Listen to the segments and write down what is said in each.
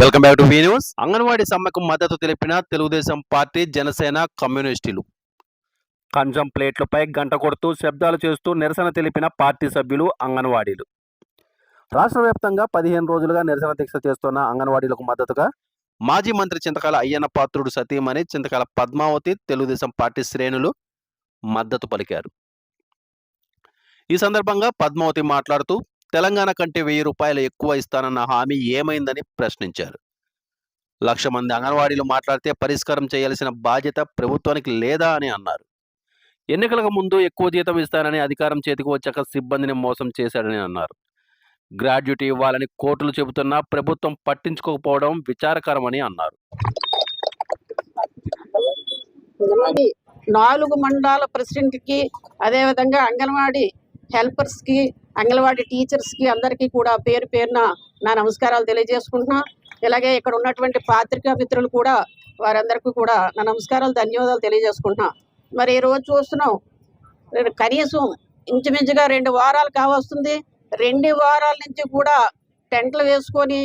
Welcome back to V news anganwadi సమ్మెకు మద్దతు తెలిపిన తెలుగుదేశం పార్టీ జనసేన కమ్యూనిస్టులు. కంచం ప్లేట్లపై గంట కొడుతూ శబ్దాలు చేస్తూ నిరసన తెలిపిన పార్టీ సభ్యులు అంగన్వాడీలు. రాష్ట్ర వ్యాప్తంగా పదిహేను రోజులుగా నిరసన దీక్ష చేస్తున్న అంగన్వాడీలకు మద్దతుగా మాజీ మంత్రి చింతకాల అయ్యన్న పాత్రుడు సతీమణి చింతకాల పద్మావతి తెలుగుదేశం పార్టీ శ్రేణులు మద్దతు పలికారు. ఈ సందర్భంగా పద్మావతి మాట్లాడుతూ తెలంగాణ కంటే వెయ్యి రూపాయలు ఎక్కువ ఇస్తానన్న హామీ ఏమైందని ప్రశ్నించారు. లక్ష మంది అంగన్వాడీలు మాట్లాడితే పరిష్కారం చేయాల్సిన బాధ్యత ప్రభుత్వానికి లేదా అని అన్నారు. ఎన్నికలకు ముందు ఎక్కువ జీతం ఇస్తానని అధికారం చేతికి వచ్చాక సిబ్బందిని మోసం చేశాడని అన్నారు. గ్రాడ్యుటీ ఇవ్వాలని కోర్టులు చెబుతున్నా ప్రభుత్వం పట్టించుకోకపోవడం విచారకరమని అన్నారు. నాలుగు మండల ప్రెసిడెంట్కి అదేవిధంగా అంగన్వాడీ హెల్పర్స్కి అంగన్వాడీ టీచర్స్కి అందరికీ కూడా పేరు పేరున నా నమస్కారాలు తెలియజేసుకుంటున్నా. ఇలాగే ఇక్కడ ఉన్నటువంటి పాత్రికా మిత్రులు కూడా వారందరికీ కూడా నా నమస్కారాలు ధన్యవాదాలు తెలియజేసుకుంటున్నా. మరి ఈ రోజు చూస్తున్నాం కనీసం ఇంచుమించుగా రెండు వారాలు కావస్తుంది. రెండు వారాల నుంచి కూడా టెంట్లు వేసుకొని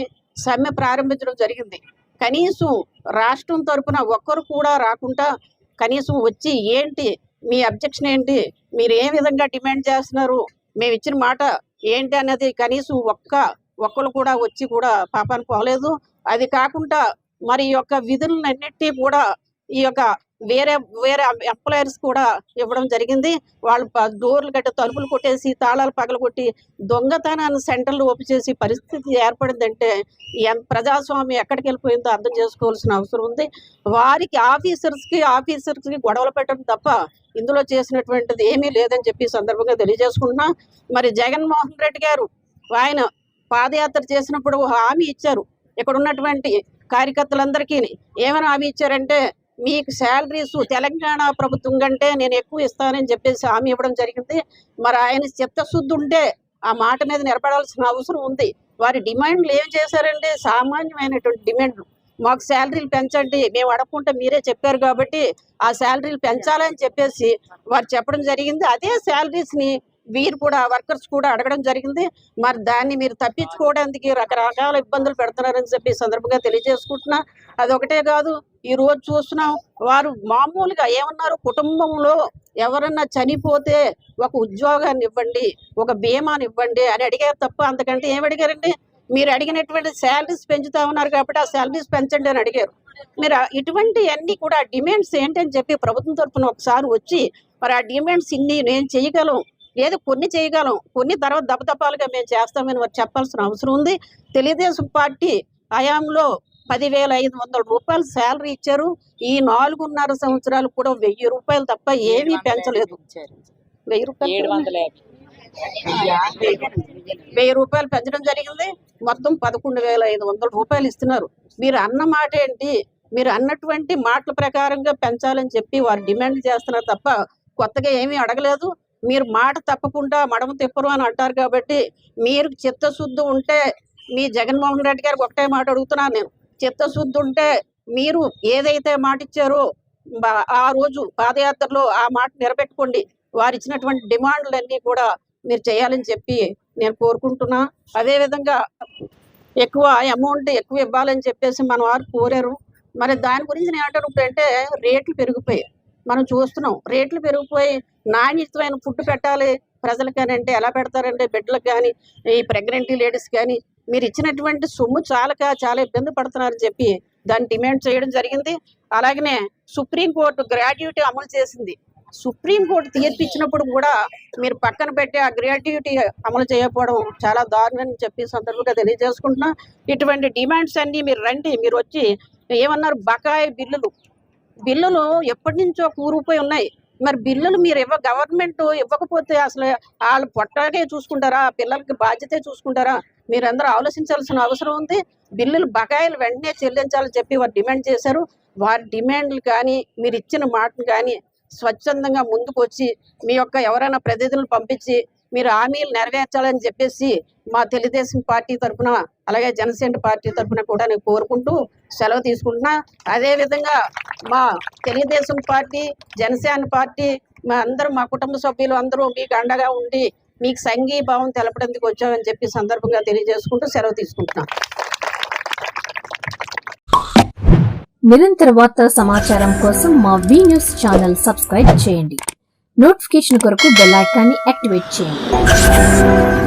సమ్మె ప్రారంభించడం జరిగింది. కనీసం రాష్ట్రం తరపున ఒక్కరు కూడా రాకుండా కనీసం వచ్చి ఏంటి మీ అబ్జెక్షన్ ఏంటి మీరు ఏ విధంగా డిమాండ్ చేస్తున్నారు మేము ఇచ్చిన మాట ఏంటి అన్నది కనీసం ఒక్క ఒక్కరు కూడా వచ్చి కూడా పాపాన్ని పోలేదు. అది కాకుండా మరి యొక్క విధులన్నిటి కూడా ఈ యొక్క వేరే వేరే ఎంప్లాయర్స్ కూడా ఇవ్వడం జరిగింది. వాళ్ళు డోర్లు గట్టి తలుపులు కొట్టేసి తాళాలు పగలు కొట్టి దొంగతనాన్ని సెంటర్లు ఓపెన్ చేసి పరిస్థితి ఏర్పడిందంటే ఎంత ప్రజాస్వామ్యం ఎక్కడికి వెళ్ళిపోయిందో అర్థం చేసుకోవాల్సిన అవసరం ఉంది. వారికి ఆఫీసర్స్కి ఆఫీసర్స్కి గొడవలు పెట్టడం తప్ప ఇందులో చేసినటువంటిది ఏమీ లేదని చెప్పి సందర్భంగా తెలియజేసుకుంటున్నా. మరి జగన్మోహన్ రెడ్డి గారు ఆయన పాదయాత్ర చేసినప్పుడు ఒక హామీ ఇచ్చారు. ఇక్కడ ఉన్నటువంటి కార్యకర్తలందరికీ ఏమైనా హామీ ఇచ్చారంటే మీకు శాలరీస్ తెలంగాణ ప్రభుత్వం కంటే నేను ఎక్కువ ఇస్తానని చెప్పేసి హామీ ఇవ్వడం జరిగింది. మరి ఆయన చిత్తశుద్ధి ఉంటే ఆ మాట మీద నిలబడాల్సిన అవసరం ఉంది. వారి డిమాండ్లు ఏం చేశారంటే సామాన్యమైనటువంటి డిమాండ్లు. మాకు శాలరీలు పెంచండి. మేము అడగకుంటే మీరే చెప్పారు కాబట్టి ఆ శాలరీలు పెంచాలని చెప్పేసి వారు చెప్పడం జరిగింది. అదే శాలరీస్ని వీరు కూడా వర్కర్స్ కూడా అడగడం జరిగింది. మరి దాన్ని మీరు తప్పించుకోవడానికి రకరకాల ఇబ్బందులు పెడుతున్నారని చెప్పి సందర్భంగా తెలియజేసుకుంటున్నా. అదొకటే కాదు ఈ రోజు చూస్తున్నాం వారు మామూలుగా ఏమన్నారు? కుటుంబంలో ఎవరన్నా చనిపోతే ఒక ఉద్యోగాన్ని ఇవ్వండి ఒక బీమాని ఇవ్వండి అని అడిగారు తప్ప అంతకంటే ఏమి అడిగారండి? మీరు అడిగినటువంటి శాలరీస్ పెంచుతా ఉన్నారు కాబట్టి ఆ శాలరీస్ పెంచండి అని అడిగారు. మీరు ఇటువంటి అన్ని కూడా డిమాండ్స్ ఏంటని చెప్పి ప్రభుత్వం తరఫున ఒకసారి వచ్చి మరి ఆ డిమాండ్స్ ఇన్ని నేను చేయగలం లేదు కొన్ని చేయగలం. కొన్ని తర్వాత దపదపాలుగా మేము చేస్తామని వారు చెప్పాల్సిన అవసరం ఉంది. తెలుగుదేశం పార్టీ హయాంలో పదివేల ఐదు వందల రూపాయలు శాలరీ ఇచ్చారు. ఈ నాలుగున్నర సంవత్సరాలు కూడా వెయ్యి రూపాయలు తప్ప ఏమీ పెంచలేదు. వెయ్యి రూపాయలు. వెయ్యి రూపాయలు పెంచడం జరిగింది. మొత్తం పదకొండు వేల ఐదు వందల రూపాయలు ఇస్తున్నారు. మీరు అన్న మాట ఏంటి? మీరు అన్నటువంటి మాటల ప్రకారంగా పెంచాలని చెప్పి వారు డిమాండ్ చేస్తున్నారు తప్ప కొత్తగా ఏమీ అడగలేదు. మీరు మాట తప్పకుండా మడమ తిప్పరు అని అంటారు కాబట్టి మీరు చిత్తశుద్ధి ఉంటే మీ జగన్మోహన్ రెడ్డి గారికి ఒకటే మాట అడుగుతున్నాను నేను. చిత్తశుద్ధి ఉంటే మీరు ఏదైతే మాట ఇచ్చారో బా- ఆ రోజు పాదయాత్రలో ఆ మాట నిలబెట్టుకోండి. వారు ఇచ్చినటువంటి డిమాండ్లన్నీ కూడా మీరు చేయాలని చెప్పి నేను కోరుకుంటున్నా. అదే విధంగా ఎక్కువ అమౌంట్ ఎక్కువ ఇవ్వాలని చెప్పేసి మన వారు కోరారు. మరి దాని గురించి నేను అంటాను ఇప్పుడు అంటే రేట్లు పెరిగిపోయాయి. మనం చూస్తున్నాం. రేట్లు పెరిగిపోయి నాణ్యతమైన ఫుడ్ పెట్టాలి ప్రజలకని అంటే ఎలా పెడతారంటే బిడ్డలకు కానీ ఈ ప్రెగ్నెంట్ లేడీస్ కానీ మీరు ఇచ్చినటువంటి సొమ్ము చాలక చాలా ఇబ్బంది పడుతున్నారని చెప్పి దాన్ని డిమాండ్ చేయడం జరిగింది. అలాగనే సుప్రీంకోర్టు గ్రాడ్యుయేటీ అమలు చేసింది. సుప్రీంకోర్టు తీర్పు ఇచ్చినప్పుడు కూడా మీరు పక్కన పెట్టి ఆ గ్రాడ్యుయేటీ అమలు చేయకపోవడం చాలా దారుణం చెప్పి సందర్భంగా తెలియజేసుకుంటున్నా. ఇటువంటి డిమాండ్స్ అన్ని మీరు రండి. మీరు వచ్చి ఏమన్నారు? బకాయి బిల్లులు బిల్లులు ఎప్పటి నుంచో కూరుకుపోయి ఉన్నాయి. మరి బిల్లులు మీరు ఇవ్వ గవర్నమెంట్ ఇవ్వకపోతే అసలు వాళ్ళు పొట్టాకే చూసుకుంటారా? పిల్లలకి బాధ్యతే చూసుకుంటారా? మీరందరూ ఆలోచించాల్సిన అవసరం ఉంది. బిల్లులు బకాయిలు వెంటనే చెల్లించాలని చెప్పి వారు డిమాండ్ చేశారు. వారి డిమాండ్లు కానీ మీరు ఇచ్చిన మాటలు కానీ స్వచ్ఛందంగా ముందుకు వచ్చి మీ యొక్క ఎవరైనా ప్రతినిధులను పంపించి మీరు హామీలు నెరవేర్చాలని చెప్పేసి మా తెలుగుదేశం పార్టీ తరఫున అలాగే జనసేన పార్టీ తరఫున కూడా నేను కోరుకుంటూ సెలవు తీసుకుంటున్నా. అదేవిధంగా మా తెలుగుదేశం పార్టీ జనసేన పార్టీ మా అందరూ మా కుటుంబ సభ్యులు అందరూ మీకు అండగా ఉండి మీకు సంఘీభావం తెలపడానికి వచ్చామని చెప్పి సందర్భంగా తెలియజేసుకుంటూ సెలవు తీసుకుంటున్నాను నిరంతర వార్తల సమాచారం కోసం మా వి న్యూస్ ఛానల్ సబ్స్క్రైబ్ చేయండి. నోటిఫికేషన్ కొరకు బెల్ ఐకాన్ని యాక్టివేట్ చేయండి.